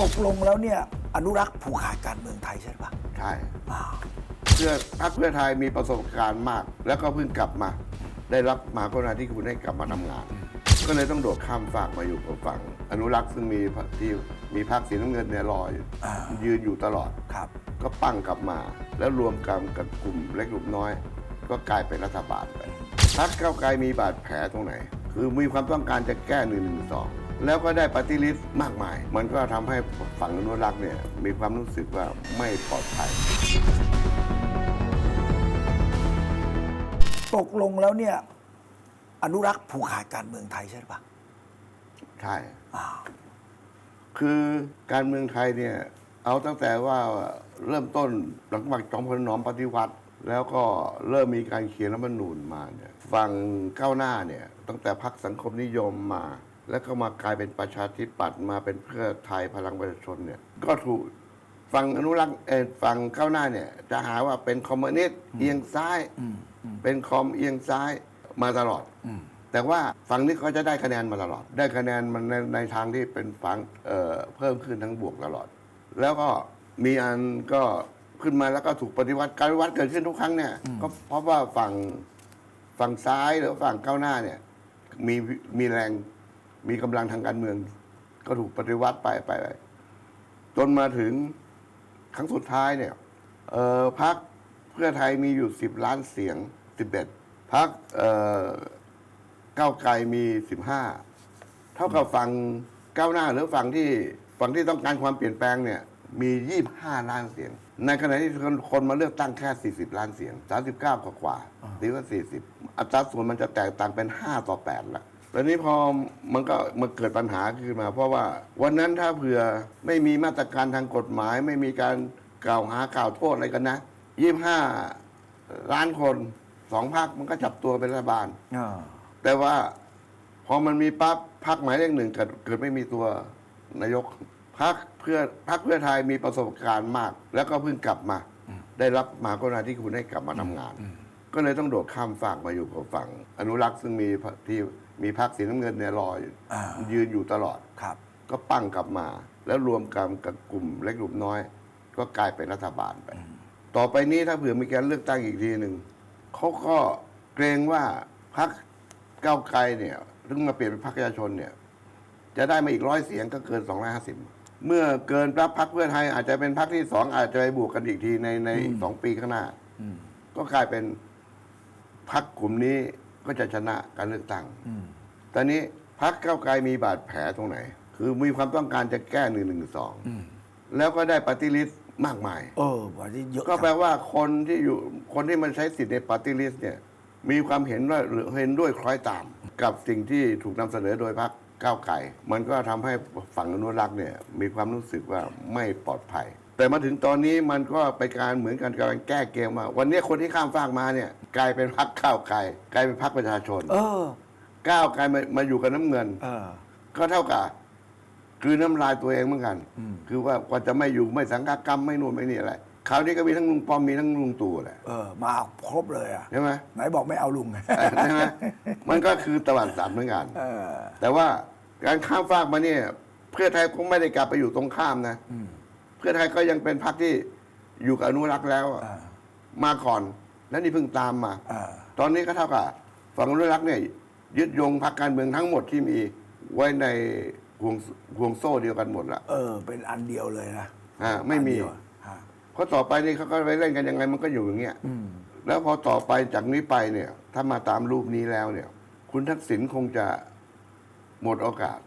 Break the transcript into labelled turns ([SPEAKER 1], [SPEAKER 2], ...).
[SPEAKER 1] ตกลงแล้วเนี่ยอนุรักษ์ผูกขาดการเมืองไทยใช่ปะ
[SPEAKER 2] ใช่
[SPEAKER 1] อ่า
[SPEAKER 2] เพื่อพรรคเพื่อไทยมีประสบการณ์มาก แล้วก็เพิ่งกลับมา ได้รับมหากรุณาธิคุณให้กลับมาทำงาน ก็เลยต้องโดดข้ามฝากมาอยู่กับฝั่งอนุรักษ์ซึ่งมีพรรคที่มีพรรคสีน้ำเงินเนี่ยรออยู่
[SPEAKER 1] อ่า
[SPEAKER 2] ยืนอยู่ตลอด
[SPEAKER 1] ครับ
[SPEAKER 2] ก็ปั้งกลับมา แล้วรวมกันกับกลุ่มเล็กกลุ่มน้อย ก็กลายเป็นรัฐบาลไปพรรคก้าวไกลมีบาดแผลตรงไหน คือมีความต้องการจะแก้หนึ่งหนึ่งสอง แล้วก็ได้ปฏิริษีมากมาย มันก็ทำให้ฝั่งอนุรักษ์เนี่ยมีความรู้สึกว่าไม่ปลอดภัย
[SPEAKER 1] ตกลงแล้วเนี่ย อนุรักษ์ผูกขาดการเมืองไทยใช่ปะ
[SPEAKER 2] ใช่
[SPEAKER 1] อ่า
[SPEAKER 2] คือการเมืองไทยเนี่ยเอาตั้งแต่ว่าเริ่มต้นหลังจากจอมพลถนอมปฏิวัติ แล้วก็เริ่มมีการเขียนรัฐธรรมนูญมาเนี่ยฝั่งก้าวหน้าเนี่ยตั้งแต่พรรคสังคมนิยมมา แล้วก็มากลายเป็นประชาธิปัตย์มาเป็นเพื่อไทยพลังประชาชนเนี่ย ก็ถูกฝั่งอนุรักษ์เอ่อฝั่งก้าวหน้าเนี่ย จะหาว่าเป็นคอมมิวนิสต์เอียงซ้าย
[SPEAKER 1] อืมอืม
[SPEAKER 2] เป็นคอมเอียงซ้ายมาตลอด
[SPEAKER 1] อืม
[SPEAKER 2] แต่ว่าฝั่งนี้เขาจะได้คะแนนมาตลอด ได้คะแนนมันในในทางที่เป็นฝั่งเอ่อเพิ่มขึ้นทั้งบวกตลอด แล้วก็มีอันก็ขึ้นมาแล้วก็ถูกปฏิวัติการปฏิวัติเกิดขึ้นทุกครั้งเนี่ยก็เพราะว่าฝั่งฝั่งซ้ายหรือฝั่งก้าวหน้าเนี่ยมีมีแรง มีกำลังทางการเมือง ก็ถูกปฏิวัติไปไปไปจนมาถึงครั้งสุดท้ายเนี่ยเอ่อพักเพื่อไทยมีอยู่สิบล้านเสียงสิบเอ็ดพักเอ่อก้าวไกลมีสิบห้าเท่ากับฝั่งก้าวหน้าหรือฝั่งที่ฝั่งที่ต้องการความเปลี่ยนแปลงเนี่ยมียี่บห้าล้านเสียง ในขณะที่คนคนมาเลือกตั้งแค่สี่สิบล้านเสียงสามสิบเก้ากว่ากว่าหรือว่าสี่สิบอัตราส่วนมันจะแตกต่างเป็นห้าต่อแปดละ ตอนนี้พอมันก็มาเกิดปัญหาขึ้นมา เพราะว่าวันนั้นถ้าเผื่อไม่มีมาตรการทางกฎหมาย ไม่มีการกล่าวหากล่าวโทษอะไรกันนะยี่ห้าล้านคนสองพักมันก็จับตัวเป็นรัฐบาล
[SPEAKER 1] อ่า
[SPEAKER 2] แต่ว่าพอมันมีปั๊บพักหมายเลขหนึ่งเกิดเกิดไม่มีตัวนายกพักเพื่อพักเพื่อไทยมีประสบการณ์มาก แล้วก็เพิ่งกลับมา ได้รับมหากรุณาธิคุณให้กลับมาทำงาน ก็เลยต้องโดดข้ามฝากมาอยู่กับฝั่ง อนุรักษ์ซึ่งมีพรรคที่มีพรรคสีน้ำเงินเนี่ยรออยู่
[SPEAKER 1] อ่า
[SPEAKER 2] ยืนอยู่ตลอด
[SPEAKER 1] ครับ
[SPEAKER 2] ก็ปั้งกลับมา แล้วรวมกันกับกลุ่มเล็กกลุ่มน้อย ก็กลายเป็นรัฐบาลไป ต่อไปนี้ถ้าเผื่อมีการเลือกตั้งอีกทีหนึ่งเขาก็เกรงว่าพรรคก้าวไกลเนี่ยถึงมาเปลี่ยนเป็นพรรคประชาชนเนี่ย จะได้มาอีกร้อยเสียงก็เกิน250เมื่อเกินรับพรรคเพื่อไทยอาจจะเป็นพรรคที่สองอาจจะไปบวกกันอีกทีในในอีกสองปีข้างหน้า
[SPEAKER 1] อืม
[SPEAKER 2] ก็กลายเป็น พรรคกลุ่มนี้ก็จะชนะการเลือกตั้ง
[SPEAKER 1] อืม
[SPEAKER 2] ตอนนี้พรรคก้าวไกลมีบาดแผลตรงไหน คือมีความต้องการจะแก้หนึ่งหนึ่งสอง
[SPEAKER 1] อืม
[SPEAKER 2] แล้วก็ได้ปฏิริษีมากมาย
[SPEAKER 1] เออวันนี้เยอะ
[SPEAKER 2] ก็แปล
[SPEAKER 1] จัง
[SPEAKER 2] ว่าคนที่อยู่คนที่มันใช้สิทธิ์ในปฏิริษีเนี่ย มีความเห็นว่าหรือเห็นด้วยคล้อยตาม กับสิ่งที่ถูกนำเสนอโดยพรรคก้าวไกลมันก็ทำให้ฝั่งอนุรักษ์เนี่ย มีความรู้สึกว่าไม่ปลอดภัย แต่มาถึงตอนนี้มันก็ไปนการเหมือนกันกำลังแก้เกมว่าวันนี้คนที่ข้ามฟากมาเนี่ย กลายเป็นพรรคก้าวไกลกลายเป็นพรรคประชาชน
[SPEAKER 1] เออ
[SPEAKER 2] ก้าวไกลมามาอยู่กับน้ำเงิน
[SPEAKER 1] เออ
[SPEAKER 2] ก็เท่ากับคือน้ำลายตัวเองเหมือนกัน
[SPEAKER 1] อืม
[SPEAKER 2] คือว่ากว่าจะไม่อยู่ไม่สังฆกรรมไม่นู่นไม่นี่อะไรคราวนี้ก็มีทั้งลุงป้อมมีทั้งลุงตู่แหละ
[SPEAKER 1] เออมาครบเลยอะ
[SPEAKER 2] ใช่ไหม
[SPEAKER 1] ไหนบอกไม่เอาลุง
[SPEAKER 2] ใช่ไหมมันก็คือตลาดสัตว์เหมือนกัน
[SPEAKER 1] เออ
[SPEAKER 2] แต่ว่าการข้ามฟากมาเนี่ย เพื่อไทยคงไม่ได้กลับไปอยู่ตรงข้ามนะ
[SPEAKER 1] อืม
[SPEAKER 2] เพื่อไทยก็ยังเป็นพรรคที่อยู่กับอนุรักษ์แล้วอะ
[SPEAKER 1] อ่า
[SPEAKER 2] มาก่อน แล้วนี่เพิ่งตามมา
[SPEAKER 1] อ่า
[SPEAKER 2] ตอนนี้ก็เท่ากับฝั่งอนุรักษ์เนี่ยยึดโยงพรรคการเมืองทั้งหมดที่มีไว้ในห่วงห่วงโซ่เดียวกันหมดละ
[SPEAKER 1] เออ เป็นอันเดียวเลยนะ
[SPEAKER 2] อ่าไม่มี
[SPEAKER 1] อันเดียวอะฮะ
[SPEAKER 2] เพราะต่อไปนี่เขาก็ไปเล่นกันยังไงมันก็อยู่อย่างเงี้ย
[SPEAKER 1] อืม
[SPEAKER 2] แล้วพอต่อไปจากนี้ไปเนี่ย ถ้ามาตามรูปนี้แล้วเนี่ย คุณทักษิณคงจะหมดโอกาส